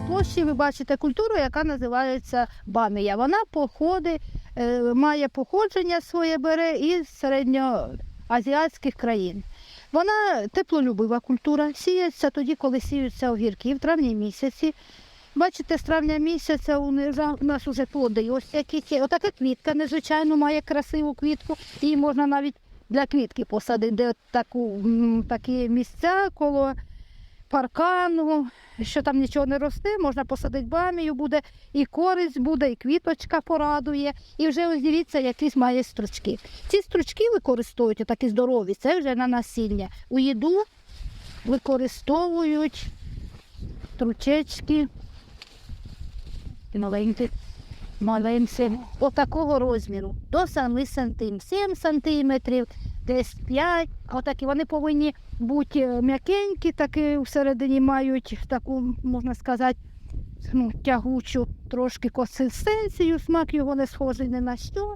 цій площі ви бачите культуру, яка називається бамія. Вона походить, е, має походження своє бере із середньоазіатських країн. Вона теплолюбива культура, сіється тоді, коли сіються огірки в травні місяці. Бачите, з травня місяця у нас вже плоди. Ось які. Отака квітка незвичайно має красиву квітку. Її можна навіть для квітки посадити, де таку, такі місця коло паркану, що там нічого не росте, можна посадити бамію, буде і користь буде, і квіточка порадує. І вже ось дивіться, якісь має стручки. Ці стручки використовують такі здорові, це вже на насіння. У їду використовують стручечки і маленькі. Маленькі, отакого розміру, до 7 сантим, 7 сантиметрів, десь 5. Отакі вони повинні бути е, м'якенькі, такі всередині мають таку, можна сказати, ну, тягучу трошки консистенцію, смак його не схожий ні на що.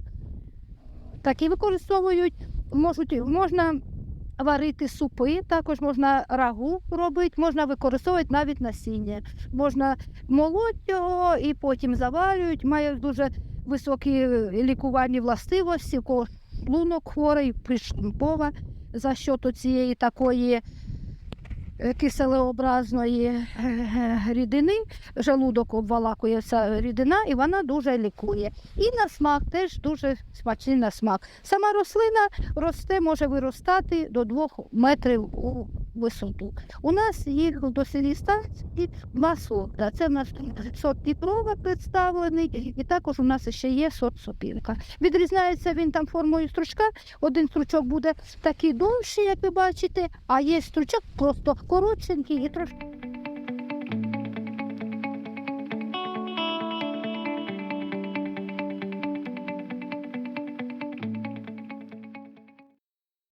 Такі використовують, можуть, можна варити супи, також можна рагу робити, можна використовувати навіть насіння. Можна молоть його і потім заварюють. Має дуже високі е, лікувальні властивості, шлунок хворий, пришлункова за що цієї такої е, киселеобразної е, е, рідини. Желудок обвалакує ця рідина, і вона дуже лікує. І на смак теж дуже смачний на смак. Сама рослина росте, може виростати до 2 метрів у висоту. У нас їх до селі станції два сорта. Це у нас сорт Дніпрова представлений, і також у нас ще є сорт сопілка. Відрізняється він там формою стручка. Один стручок буде такий довший, як ви бачите, а є стручок просто коротшенький і трошки